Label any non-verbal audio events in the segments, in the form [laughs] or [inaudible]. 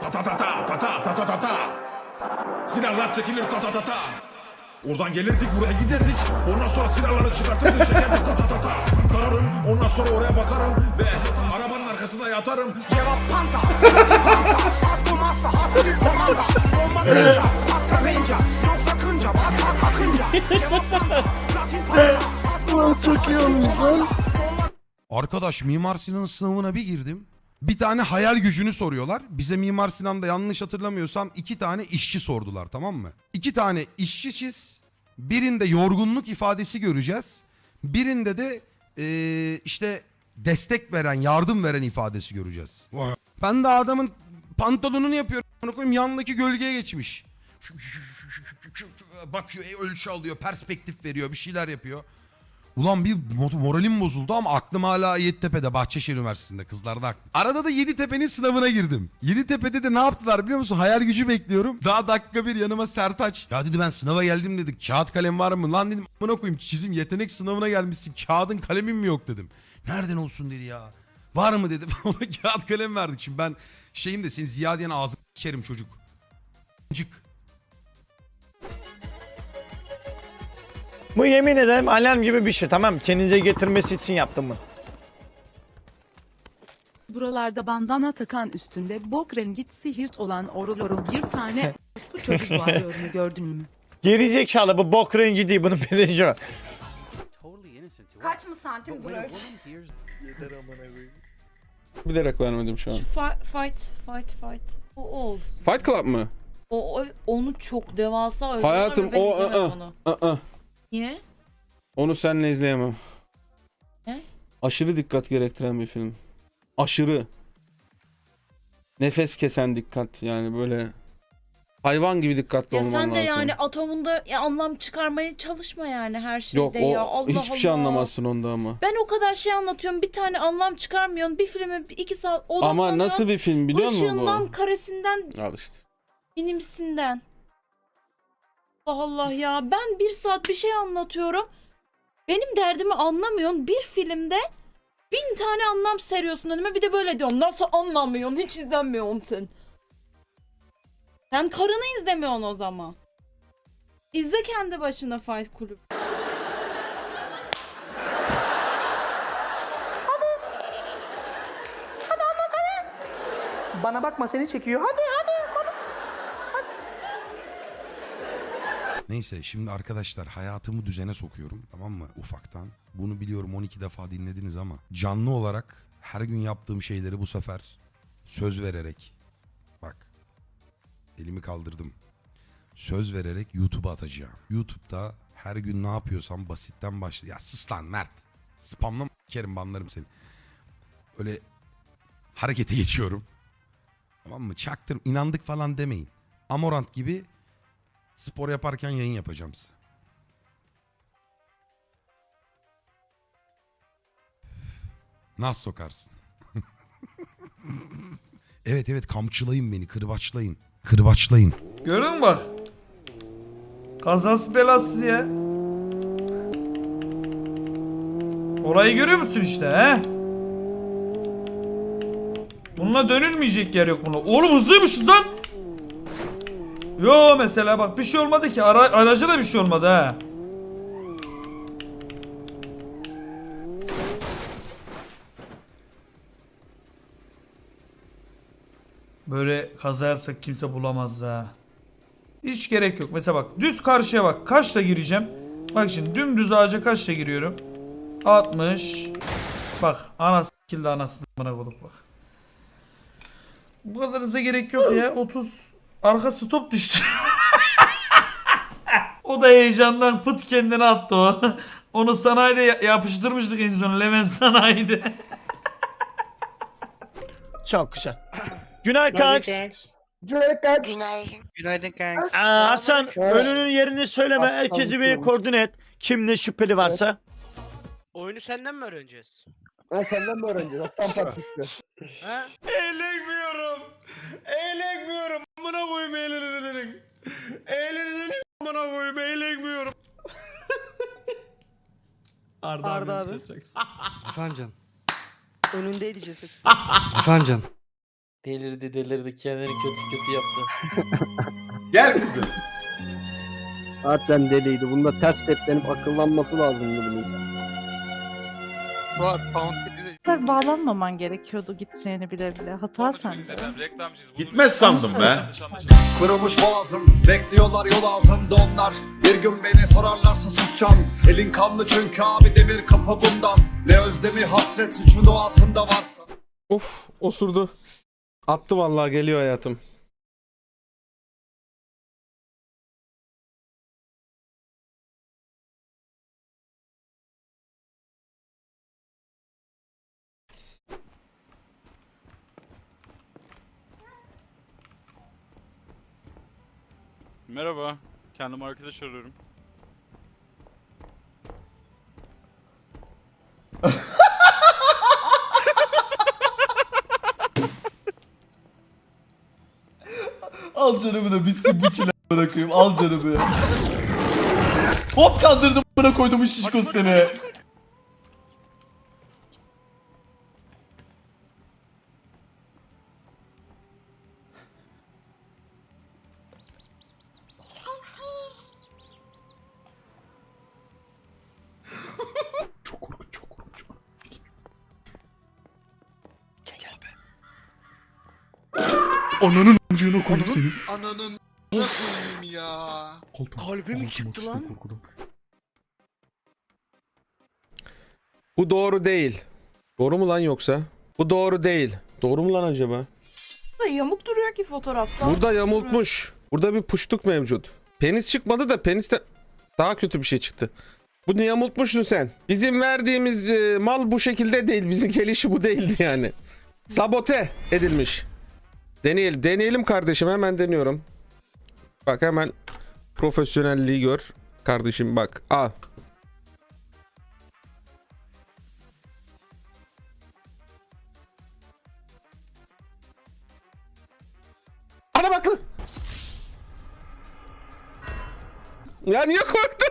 Ta ta ta ta ta ta ta ta ta ta. Silahlar çekilir ta ta ta ta. Oradan gelirdik buraya giderdik. Ondan sonra silahları çıkartırdık çekerdik ta ta ta ta. Tararım ondan sonra oraya bakarım ve arabanın arkasına yatarım. Cevap panta, panta, patlamazsa hasbi komanda. Bomba kırınca, patlayınca, yok sakınca, bak bak bakınca. Cevap panta, platin panta, patlamazsa Çok iyi olmuş lan. Arkadaş Mimar Sinan sınavına bir girdim. Bir tane hayal gücünü soruyorlar. Bize Mimar Sinan'da yanlış hatırlamıyorsam iki tane işçi sordular tamam mı? İki tane işçi çiz. Birinde yorgunluk ifadesi göreceğiz. Birinde de eee, işte destek veren, yardım veren ifadesi göreceğiz. Ben de adamın pantolonunu yapıyorum. Onu koyayım yanındaki gölgeye geçmiş. Bakıyor, e, ölçü alıyor, perspektif veriyor, bir şeyler yapıyor. Ulan bir mo- moralim bozuldu ama aklım hala Yeditepe'de Bahçeşehir Üniversitesi'nde kızlarda aklım. Arada da Yeditepe'nin sınavına girdim. Yeditepe'de de ne yaptılar biliyor musun? Hayal gücü bekliyorum. Daha dakika bir yanıma Sertaç. Ya dedi ben sınava geldim dedi. Kağıt kalem var mı? Lan dedim amına koyayım çizim yetenek sınavına gelmişsin. Kağıdın kalemin mi yok dedim. Nereden olsun dedi ya. Var mı dedim. [laughs] Ona kağıt kalem verdik. Şimdi ben şeyim de senin Ziya diyen ağzını içerim çocuk. Cık. Bu yemin ederim alarm gibi bir şey tamam? Kendinize getirmesi için yaptım bunu. Buralarda bandana takan üstünde bok rengi sihirt olan orulorun bir tane [laughs] bu çocuk varlığını gördün mü? Geri zekalı bu bok rengi değil bunun birinci o. Kaç mı santim ölç. Bilerek vermedim şu an. Fi- fight, fight, fight. O, o olsun. Fight Club mı? O, o- onu çok devasa övüyorlar Hayatım o izlemem ı-ı, onu. ı-ı. Niye? Onu seninle izleyemem. Ne? Aşırı dikkat gerektiren bir film. Aşırı. Nefes kesen dikkat yani böyle hayvan gibi dikkatli Ya olman sen de lazım. yani atomunda ya anlam çıkarmaya çalışma yani her şeyde Yok o ya. Allah hiçbir şey Allah. anlamazsın onda ama. Ben o kadar şey anlatıyorum bir tane anlam çıkarmıyorsun bir filme bir- iki saat Ama odaklanıyorsun. nasıl bir film biliyor musun Işığından, bu? karesinden, Al işte. minimsinden. Allah Allah ya ben bir saat bir şey anlatıyorum. Benim derdimi anlamıyorsun. Bir filmde bin tane anlam seriyorsun önüme bir de böyle diyorsun. Nasıl anlamıyorsun? Hiç izlemiyorsun sen. Sen karını izlemiyorsun o zaman. İzle kendi başına Fight Club. Bana bakma seni çekiyor. Hadi hadi. Neyse şimdi arkadaşlar hayatımı düzene sokuyorum tamam mı ufaktan. Bunu biliyorum 12 defa dinlediniz ama canlı olarak her gün yaptığım şeyleri bu sefer söz vererek bak elimi kaldırdım. Söz vererek YouTube'a atacağım. YouTube'da her gün ne yapıyorsam basitten başla. Ya sus lan Mert. Spamla kerim banlarım seni. Öyle harekete geçiyorum. Tamam mı? Çaktır inandık falan demeyin. Amorant gibi Spor yaparken yayın yapacağım size. Nasıl sokarsın? [laughs] evet evet kamçılayın beni kırbaçlayın. Kırbaçlayın. Gördün mü bak? Kazası belasız ya. Orayı görüyor musun işte he? Bununla dönülmeyecek yer yok buna. Oğlum hızlıymışız lan. Yo mesela bak bir şey olmadı ki. Ara, araca da bir şey olmadı ha. Böyle kaza yapsak kimse bulamaz da. Hiç gerek yok. Mesela bak düz karşıya bak. Kaçla gireceğim? Bak şimdi dümdüz ağaca kaçla giriyorum? 60. Bak anası kilde anasını bana bak. Bu kadar hıza gerek yok ya. 30. Arka stop düştü. [laughs] o da heyecandan pıt kendine attı o. [laughs] Onu sanayide ya- yapıştırmıştık en son Levent sanayide. [laughs] Çok güzel. [coughs] Günay kanks. Günaydın. Aa, Hasan önünün yerini söyleme. Herkesi bir koordine et. Kim ne şüpheli varsa. Oyunu senden mi öğreneceğiz? Ben senden mi öğreneceğiz? Aslan. Ha? Eğlenmiyorum. Eğlenmiyorum. Amına koyayım eğlenirlerin. Eğlenirlerin amına koyayım eğlenmiyorum. Arda, Arda abi. abi. [laughs] Efendim canım. Önündeydi ceset. [laughs] Efendim canım. Delirdi delirdi kendini kötü kötü yaptı. [laughs] Gel kızım. Zaten deliydi. Bunda ters teplenip akıllanması lazımdı bunun. Bağlanmaman gerekiyordu gideceğini bile bile. Hata sende. Gitmez sandım be. Kırılmış boğazım Bekliyorlar yol ağzında onlar Bir gün beni sorarlarsa susacağım Elin kanlı çünkü abi demir kapı bundan Ne özlemi hasret suçu doğasında varsa Of osurdu. Attı vallahi geliyor hayatım. Merhaba. Kendim arkadaş arıyorum. Al canımı da bitsin bu çile bırakayım. Al canımı. Hop kandırdım bana koydum şişkosu seni. Ananın amcığına koyayım seni. Ananın nasıl ya Kalbim çıktı lan. Bu doğru değil. Doğru mu lan yoksa? Bu doğru değil. Doğru mu lan acaba? Da yamuk duruyor ki fotoğrafta. Burada yamultmuş. Burada bir puştuk mevcut. Penis çıkmadı da peniste daha kötü bir şey çıktı. Bu ne yamultmuşsun sen? Bizim verdiğimiz e, mal bu şekilde değil. Bizim gelişi bu değildi yani. Sabote edilmiş. Deneyelim. Deneyelim kardeşim. Hemen deniyorum. Bak hemen profesyonelliği gör. Kardeşim bak. Al. Ana bak lan. Ya niye korktun?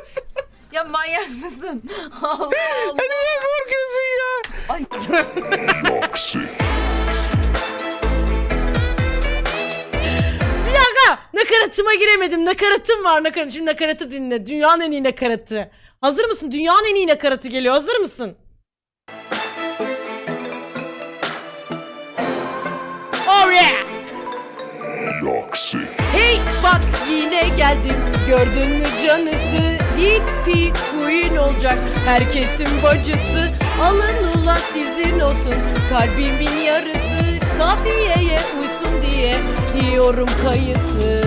Ya manyak mısın? [laughs] Allah Allah. Niye korkuyorsun ya? Ay. Nakaratıma giremedim. Nakaratım var nakarat. Şimdi nakaratı dinle. Dünyanın en iyi nakaratı. Hazır mısın? Dünyanın en iyi nakaratı geliyor. Hazır mısın? Oh yeah! Hey bak yine geldim. Gördün mü canısı? Hippie queen olacak. Herkesin bacısı. Alın ula sizin olsun. Kalbimin yarısı. Kafiyeye uysun diye diyorum kayısı.